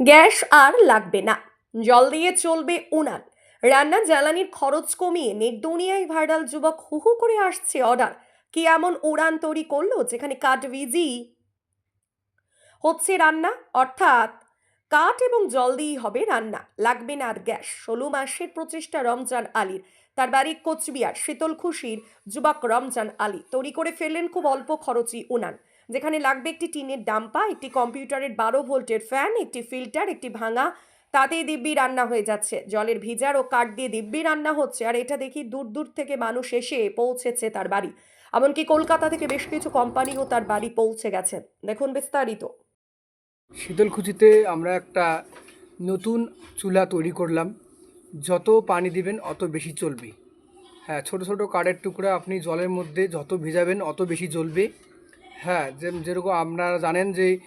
Gas আর লাগবে না। জল দিয়ে চলবে উনান। রান্না জ্বালানির খরচ কমিয়ে নেট দুনিয়ায় ভাইরাল যুবক হু হু করে আসছে অর্ডার। কি এমন উড়ান তৈরি করল যেখানে কাঠ ভিজি হচ্ছে রান্না? অর্থাৎ কাঠ এবং জল দিয়েই হবে রান্না। লাগবে না আর গ্যাস। ষোলো মাসের প্রচেষ্টা রমজান আলীর। তার বাড়ি কোচবিহার শীতল খুশির যুবক রমজান আলী। তৈরি করে ফেললেন খুব অল্প খরচি উনান। যেখানে লাগবে একটি টিনের ডাম্পা একটি কম্পিউটারের বারো ভোল্টের ফ্যান, একটি ফিল্টার, একটি ভাঙা, তাতেই দিব্যি রান্না হয়ে যাচ্ছে। জলের ভিজার ও কাঠ দিয়ে দিব্যি রান্না হচ্ছে, আর এটা দেখি দূর দূর থেকে মানুষ এসে পৌঁছেছে তার বাড়ি। এমনকি কলকাতা থেকে বেশ কিছু কোম্পানিও তার বাড়ি পৌঁছে গেছেন দেখুন বিস্তারিত। শীতলকুচিতে আমরা একটা নতুন চুলা তৈরি করলাম। যত পানি দিবেন, অত বেশি চলবে। হ্যাঁ ছোট ছোট কাঠের টুকরা আপনি জলের মধ্যে যত ভিজাবেন, অত বেশি জ্বলবে। হ্যাঁ যে- যেরকম আপনারা জানেন যে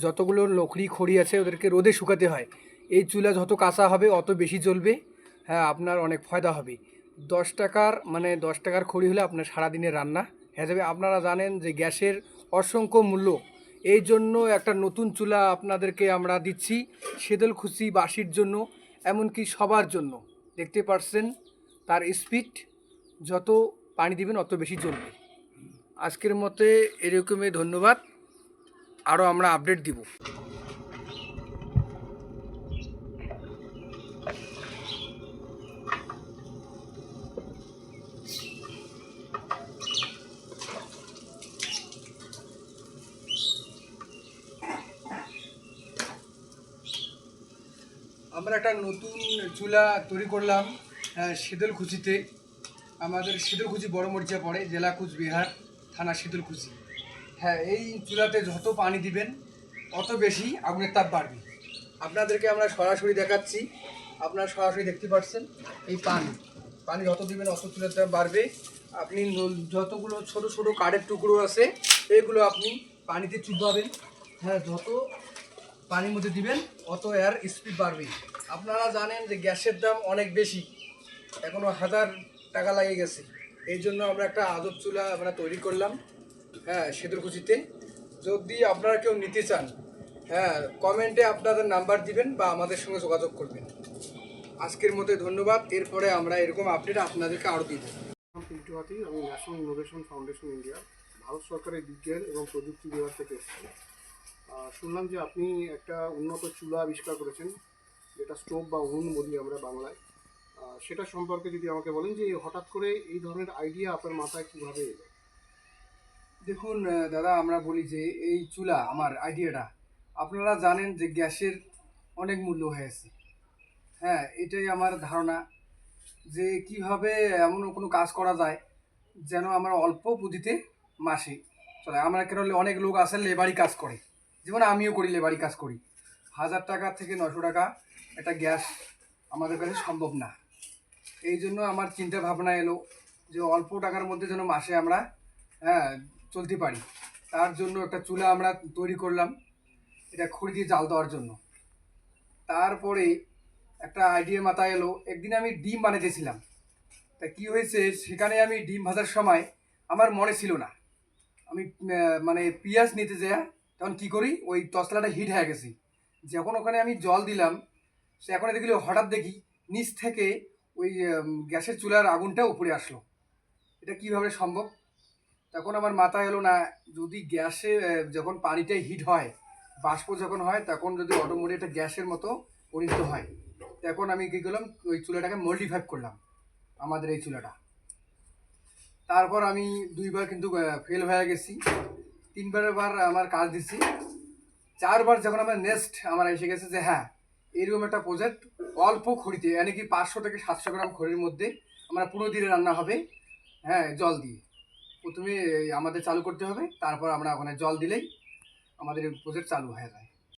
যতগুলো লকড়ি খড়ি আছে ওদেরকে রোদে শুকাতে হয়। এই চুলা যত কাঁচা হবে, অত বেশি জ্বলবে। হ্যাঁ আপনার অনেক ফায়দা হবে। দশ টাকার মানে দশ টাকার খড়ি হলে আপনার সারাদিনের রান্না হ্যাঁ যাবে। আপনারা জানেন যে গ্যাসের অসংখ্য মূল্য। এই জন্য একটা নতুন চুলা আপনাদেরকে আমরা দিচ্ছি শীতলকুচি বাসির জন্য, এমনকি সবার জন্য। দেখতে পারছেন, তার স্পিড যত পানি দিবেন, অত বেশি জ্বলবে। আজকের মতে এরকমই ধন্যবাদ। আরও আমরা আপডেট দিব। আমরা একটা নতুন চুলা তৈরি করলাম শীতলকুচিতে। আমাদের শীতলকুচি বড় মরিচা পড়ে জেলা কুচবিহার থানা শীতলকুচি হ্যাঁ এই চুলাতে যত পানি দিবেন অত বেশি আগুনের তাপ বাড়বে। আপনাদেরকে আমরা সরাসরি দেখাচ্ছি। আপনারা সরাসরি দেখতে পাচ্ছেন এই পানি। পানি যত দিবেন, অত চুলার তাপ বাড়বে। আপনি যতগুলো ছোট ছোট কাঠের টুকরো আছে, এগুলো আপনি পানিতে চুবাবেন হ্যাঁ যত পানির মধ্যে দিবেন, অত এর স্পিড বাড়বে। আপনারা জানেন যে গ্যাসের দাম অনেক বেশি। এখনও হাজার টাকা লাগে গেছে। এই জন্য আমরা একটা আদব চুলা আমরা তৈরি করলাম হ্যাঁ সেতুরকুচিতে যদি আপনারা কেউ নিতে চান হ্যাঁ কমেন্টে আপনাদের নাম্বার দিবেন বা আমাদের সঙ্গে যোগাযোগ করবেন। আজকের মতো ধন্যবাদ, এরপরে আমরা এরকম আপডেট আপনাদেরকে আরও দিব। পিন্টু হাতি, আমি national innovation foundation India Bharat সরকারের বিজ্ঞান এবং প্রযুক্তি বিভাগ থেকে এসেছি। শুনলাম যে আপনি একটা উন্নত চুলা আবিষ্কার করেছেন, যেটা স্টোভ বা উন বলি আমরা বাংলায়। সেটা সম্পর্কে যদি আমাকে বলেন যে হঠাৎ করে এই ধরনের আইডিয়া আপনার মাথায় কীভাবে এলো? দেখুন দাদা, আমরা বলি যে এই চুলা, আমার আইডিয়াটা আপনারা জানেন যে গ্যাসের অনেক মূল্য হয়েছে হ্যাঁ এটাই আমার ধারণা যে কীভাবে এমন কোনো কাজ করা যায় যেন আমরা অল্প পুঁজিতে মাসে চলে, আমরা কেন অনেক লোক আছে লেবারি কাজ করে। যেমন আমিও করি, লেবারি কাজ করি। হাজার টাকা থেকে নশো টাকা একটা গ্যাস আমাদের কাছে সম্ভব না। এই জন্য আমার চিন্তা ভাবনা এলো যে অল্প টাকার মধ্যে যেন মাসে আমরা হ্যাঁ চলতে পারি। তার জন্য একটা চুলা আমরা তৈরি করলাম। এটা খড়ি দিয়ে জাল দেওয়ার জন্য। তারপরে একটা আইডিয়া মাথায় এলো, একদিন আমি ডিম বানাতেছিলাম তা কি হয়েছে? সেখানে আমি ডিম ভাজার সময় আমার মনে ছিল না। আমি মানে পিঁয়াজ নিতে যাই তখন কি করি? ওই তসলাটা হিট হয়ে গেছে। যখন ওখানে আমি জল দিলাম, সে এখন দেখলি হঠাৎ দেখি নিচ থেকে ওই গ্যাসের চুলার আগুনটা উপরে আসলো। এটা কীভাবে সম্ভব? তখন আমার মাথায় এলো না, যদি গ্যাসে যখন পানিটা হিট হয়, বাষ্প যখন হয়, তখন যদি অটোমেটিক একটা গ্যাসের মতো পরিণত হয়। তখন আমি কী করলাম, ওই চুলাটাকে মডিফাই করলাম, আমাদের এই চুলাটা। তারপর আমি দুইবার কিন্তু ফেল হয়ে গেছি। তিনবারের বার আমার কাজ দিচ্ছি চারবার যখন আমার নেক্সট আমার এসে গেছে যে হ্যাঁ এরকম একটা প্রজেক্ট অল্প খড়িতে মানে কি পাঁচশো থেকে সাতশো গ্রাম খড়ির মধ্যে আমরা পুরো দিনে রান্না হবে? হ্যাঁ জল দিয়ে। প্রথমে আমাদের চালু করতে হবে, তারপর আমরা ওখানে জল দিলেই আমাদের প্রজেক্ট চালু হয়ে যায়।